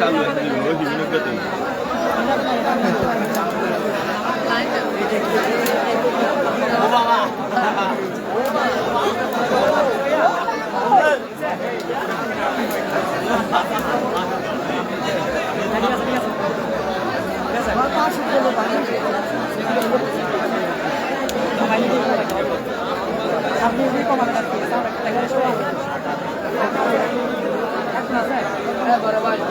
চালু বিভিন্ন ক্ষেত্রে আপনি কমাতে পারতেন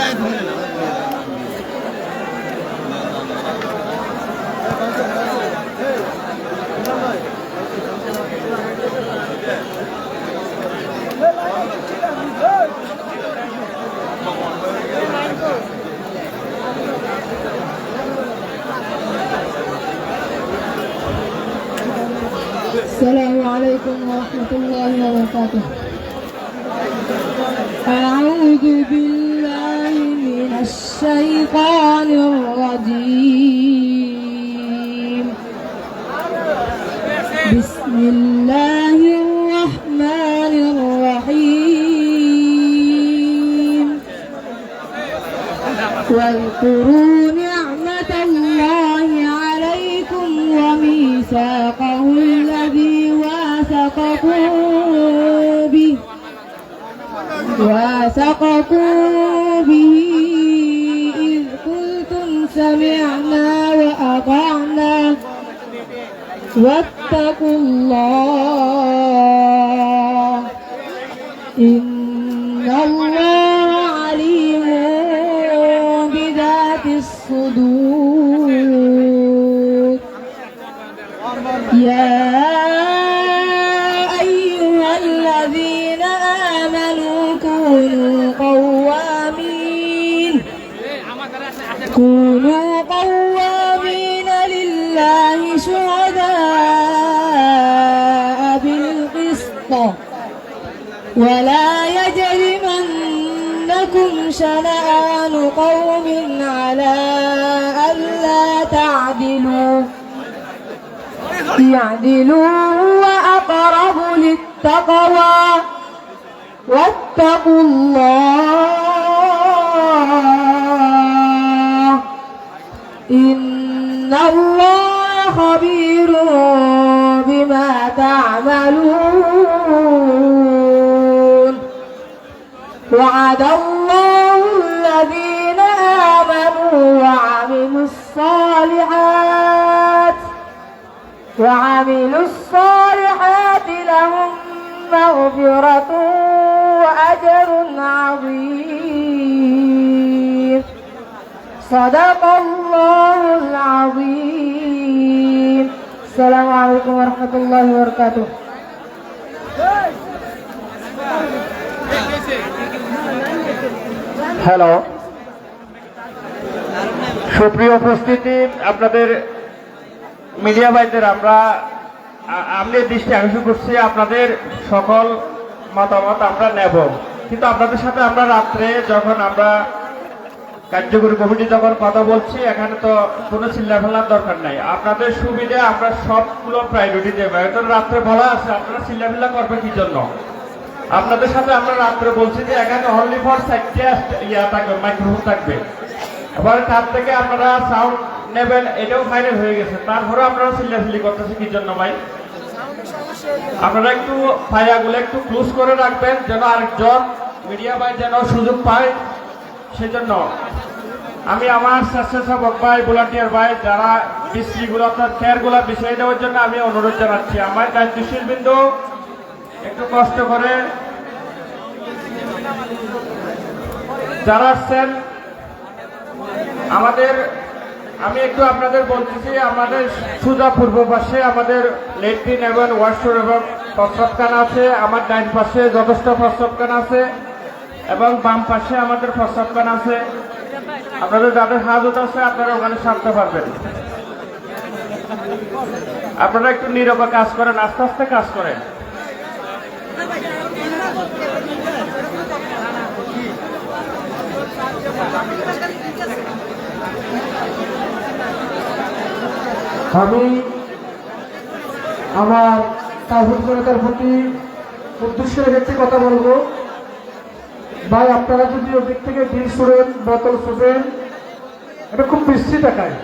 এগারোশো السلام عليكم ورحمة الله وبركاته. أعوذ بالله من الشيطان الرجيم. بسم الله الرحمن الرحيم. واذكروا نعمة الله واثقكم به واثقكم به إذ قلتم سمعنا وأطعنا واتقوا الله إن الله عليم بذات الصدور يا كونوا قوامين لله شهداء بالقسط. ولا يجرمنكم شنآن قوم على ألا تعدلوا. يعدلوا هو أقرب للتقوى. واتقوا الله إن الله خبير بما تعملون وعد الله الذين آمنوا وعملوا الصالحات وعملوا الصالحات لهم مغفرة وأجر عظيم صدق الله العظيم السلام عليكم ورحمة الله وبركاته হ্যালো সুপ্রিয় উপস্থিতি আপনাদের মিডিয়া ভাইদের আমরা আ- আমি দৃষ্টি আকর্ষণ করছি আপনাদের সকল মতামত আমরা নেব কিন্তু আপনাদের সাথে আমরা রাত্রে যখন আমরা কার্যকরী কমিটি যখন কথা বলছি, এখানে তো কোনো চিল্লা ফেলার দরকার নাই। আপনাদের সুবিধে আমরা সবগুলো প্রায়োরিটি দেবো। এখন রাত্রে বলা আছে, আপনারা চিল্লা ফেলা করবে কি জন্য? আপনাদের সাথে আমরা রাত্রে বলছি যে, এখানে অনলি ফর সাইডে ইয়া থাকবে মাইক্রোফোন থাকবে। এবার তার থেকে আপনারা সাউন্ড নেবেন, এটাও ফাইনাল হয়ে গেছে। তারপরে আপনারা চিল্লাচিল্লি করতেছে কি জন্য ভাই? আপনারা একটু ফায়াগুলো একটু ক্লোজ করে রাখবেন, যেন আরেকজন মিডিয়া ভাই যেন সুযোগ পায়। সেজন্য আমি আমার স্বেচ্ছাসেবক ভাই ভলান্টিয়ার ভাই, যারা বিশ্রীগুলো আপনার খেয়ারগুলো বিষয় দেওয়ার জন্য আমি অনুরোধ জানাচ্ছি। আমার দায়িত্বশীল বিন্দু একটু কষ্ট করে যারা আসছেন আমাদের, আমি একটু আপনাদের বলতেছি, আমাদের সুজা পূর্ব পাশে আমাদের লেট্রিন এবং ওয়াশরুম এবং প্রস্রাবখানা আছে, আমার ডাইন পাশে যথেষ্ট প্রস্রাবখানা আছে। এবং বাম পাশে আমাদের প্রস্রাবখানা আছে। আপনাদের যাদের হাজত আছে, আপনারা ওখানে সারতে পারবেন। আপনারা একটু নীরবে কাজ করেন, আস্তে আস্তে কাজ করেন। আমি আমার তাহিদ জনতার প্রতি উদ্দেশ্য রেখে কথা বলব ভাই, আপনারা যদি ওদিক থেকে ডিল ছুড়েন, বোতল ছুড়েন, এটা খুব বৃষ্টি দেখায়।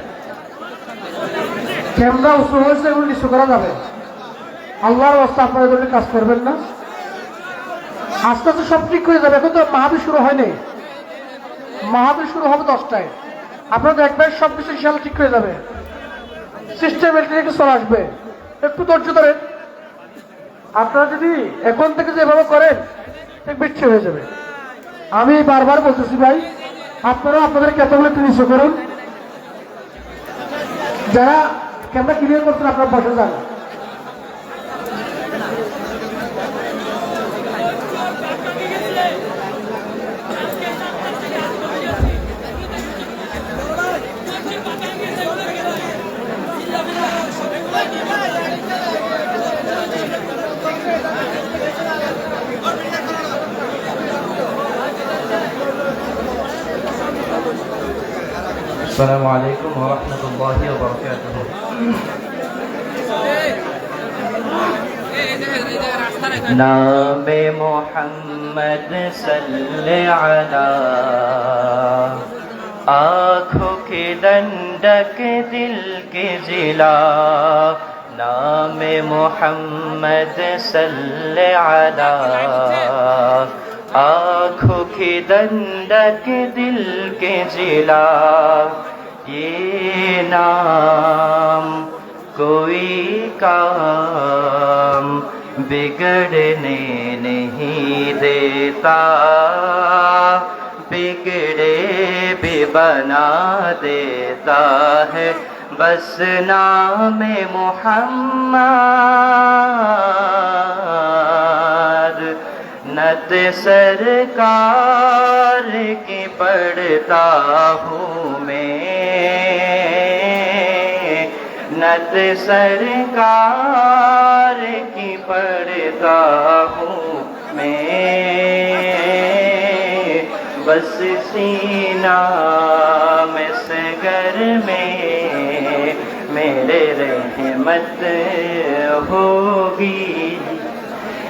ক্যামেরা উঁচু হয়েছে, এগুলো নিচু করা যাবে। আল্লাহর অবস্থা আপনারা জন্য কাজ করবেন না। আস্তে আস্তে সব ঠিক হয়ে যাবে, এখন তো মাহাবীর শুরু হয়নি মাহাবীর শুরু হবে দশটায়। আপনারা দেখবেন সব কিছু ইনশাল্লাহ ঠিক হয়ে যাবে। সিস্টেম একটু চলে আসবে। একটু ধৈর্য ধরেন। আপনারা যদি এখন থেকে যেভাবে করেন বিচ্ছে হয়ে যাবে। আমি বারবার বলতেছি ভাই আপনারা আপনাদের ক্যাপাগুলো নিশ্চয় করুন। যারা ক্যামেরা ক্লিয়ার করছেন, আপনার বসে যান। السلام عليكم ورحمة الله وبركاته. نام محمد صل على آنکھوں کی دندک دل کی ضلع. نام محمد صل على आँखों के दंडक दिल के जिला ये नाम कोई काम बिगड़ने नहीं देता बिगड़े भी बना देता है बस नाम मोहम्मद سنت سرکار کی پڑھتا ہوں میں۔ نت سرکار کی پڑھتا ہوں میں۔ بس سینہ میں سگر میں میرے رحمت ہوگی۔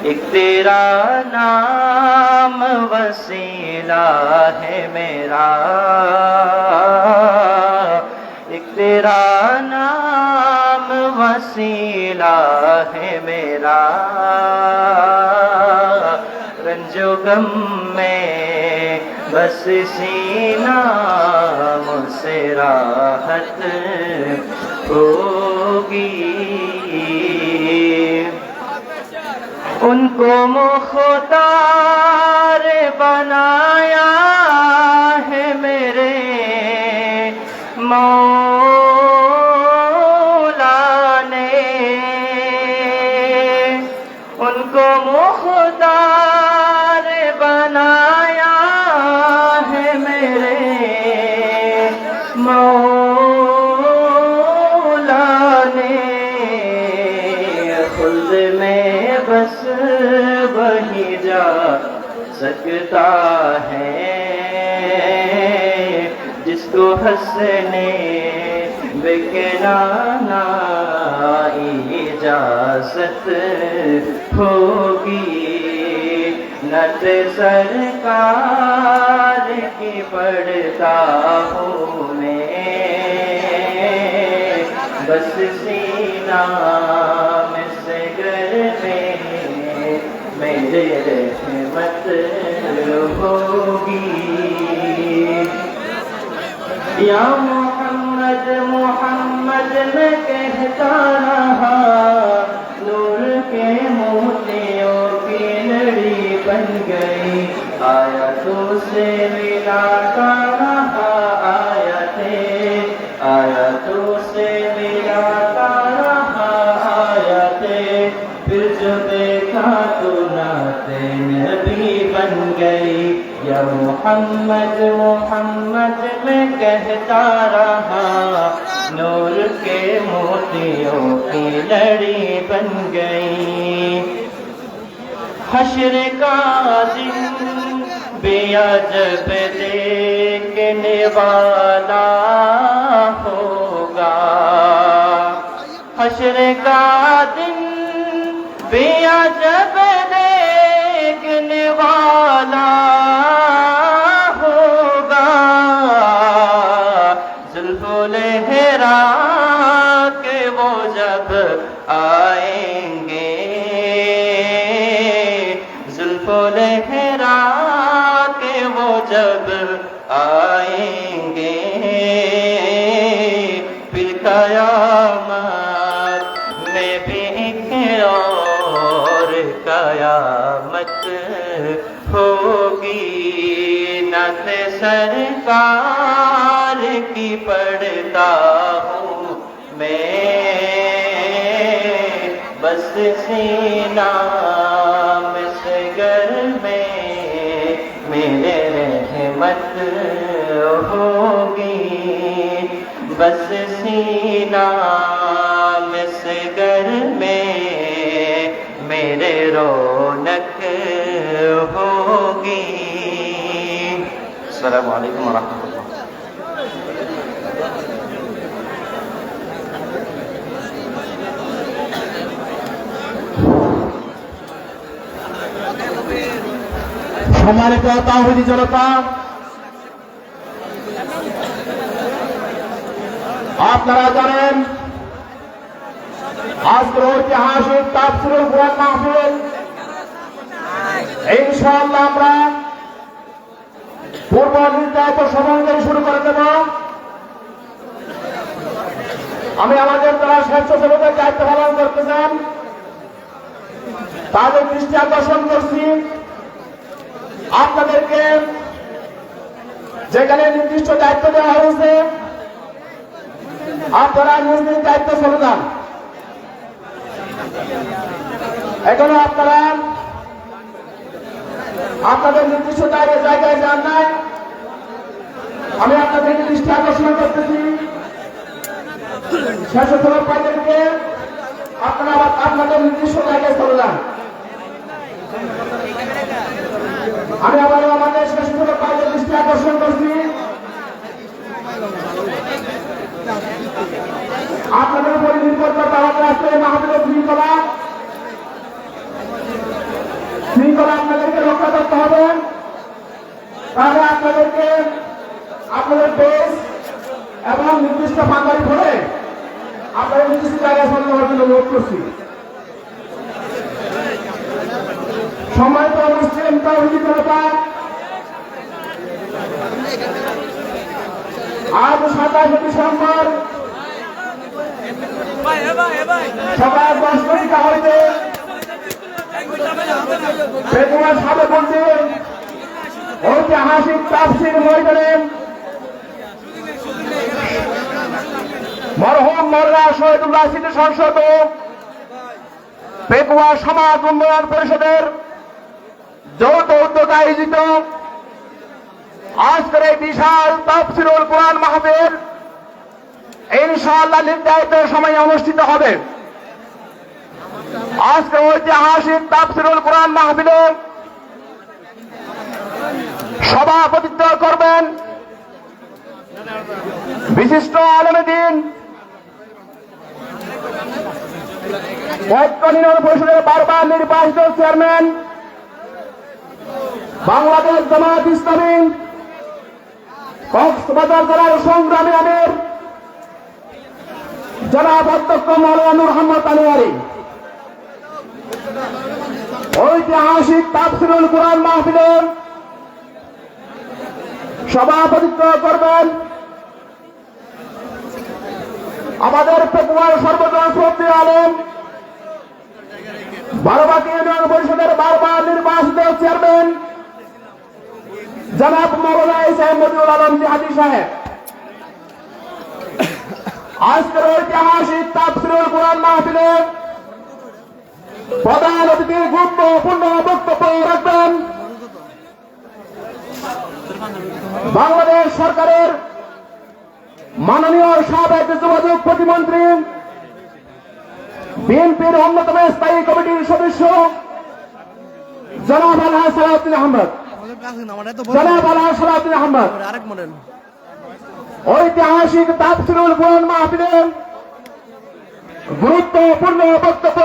ایک تیرا نام وسیلہ ہے میرا۔ ایک تیرا نام وسیلہ ہے میرا۔ رنج و غم میں بس سینا مجھ سے راحت ہوگی۔ کو مختار بنایا ہے میرے مولا نے ان کو مختار بنایا ہے میرے مولا نے خلد میں بس سکتا ہے؟ جس کو ہنسنے بکرانا اجازت ہوگی، نت سرکار کی پڑھتا ہوں میں، بس سینہ میں سے گھر میں یا محمد محمد میں کہتا رہا، نور کے موتیوں کی لڑی بن گئی۔ آیا تو سے ملا کر رہا آیا تھے آیا تو سے ملا محمد محمد میں کہتا رہا۔ نور کے موتیوں کی لڑی بن گئی۔ حشر کا دن بے عجب دیکھنے والا ہوگا۔ حشر کا دن بے عجب قیامت ہوگی۔ نت سرکار کی پڑھتا ہوں میں۔ بس سینا مسگر میں میرے رحمت ہوگی۔ بس سینا रौनक होगी अस्सलाम वालेकुम वरहमतुल्लाह সম্মানিত তাহিদি জনতা আপনারা জানেন আজকের ঐতিহাসিক তাফসিরুল কোরআন মাহফিল, ইনশাআল্লাহ আমরা আমি আমাদের যারা স্বেচ্ছাসেবকের দায়িত্ব পালন করতে চান তাদের দৃষ্টি আকর্ষণ করছি। আপনাদেরকে যেখানে নির্দিষ্ট দায়িত্ব দেওয়া হয়েছে, আপনারা নিজ নিজ দায়িত্ব চলে এখনও আপনারা আপনাদের নির্দিষ্ট জায়গায় যান নাই। আমি আপনাদেরকে দৃষ্টি আকর্ষণ করতেছি। শেষ হলো পাইদেরকে আপনারা আবার আপনাদের নির্দিষ্ট জায়গায় চলে যান। আমি আবারও আমাদের শেষ করে পাইদের দৃষ্টি আকর্ষণ করছি। আপনাদের উপরে নির্ভর করতে আমাদের আসলে মাহবুব শৃঙ্খলা শৃঙ্খলা আপনাদেরকে রক্ষা করতে হবে তাহলে আপনাদেরকে আপনাদের দেশ এবং নির্দিষ্ট বাঙালি ধরে আপনাদের নির্দিষ্ট জায়গায় সঙ্গে হওয়ার জন্য অনুরোধ করছি সময় তো মুসলিম তৌহিদি জনতা আজ সাতাশে ডিসেম্বর ঐতিহাসিক তাফসির ময়দানে মরহম মররা শহীদুল্লাহ স্মৃতি সংসদ পেকুয়া সমাজ উন্নয়ন পরিষদের যৌথ উদ্যোগ আয়োজিত আজকের এই বিশাল তাফসিরুল কোরআন মাহফিল ইনশাআল্লাহ নির্ধারিত সময়ে অনুষ্ঠিত হবে। আজকে ঐতিহাসিক তাফসিরুল কোরআন মাহফিলে সভাপতিত্ব করবেন বিশিষ্ট আলমদিন ঐক্য নির্মাণ পরিষদের বারবার নির্বাচিত চেয়ারম্যান, বাংলাদেশ জামাত ইসলামী, কক্সবাজার জেলার সংগ্রামী আমির, জনাব অধ্যক্ষ মৌলানা নূর মোহাম্মদ আনোয়ারি। ঐতিহাসিক তাফসিরুল কোরআন মাহফিলের সভাপতিত্ব করবেন আমাদের পেপুয়ার সর্বজন শ্রদ্ধেয় আলম বারবাকি ইউনিয়ন পরিষদের বারবার নির্বাচিত চেয়ারম্যান, জনাব ইসাহেব মজিউল আলম সাহেব। আজকের ঐতিহাসিক তাফসিরুল কোরআন মাহফিলে প্রধান অতিথি গুরুত্বপূর্ণ বক্তব্য রাখবেন। বাংলাদেশ সরকারের মাননীয় সাবেক যোগাযোগ প্রতিমন্ত্রী, বিএনপির অন্যতম স্থায়ী কমিটির সদস্য, জনাব আলহা সালাউদ্দিন আহমদ। জনাব আলহা সালাউদ্দিন আহমদ। ঐতিহাসিক তাফসিরুল কোরআন মাহফিলে গুরুত্বপূর্ণ বক্তব্য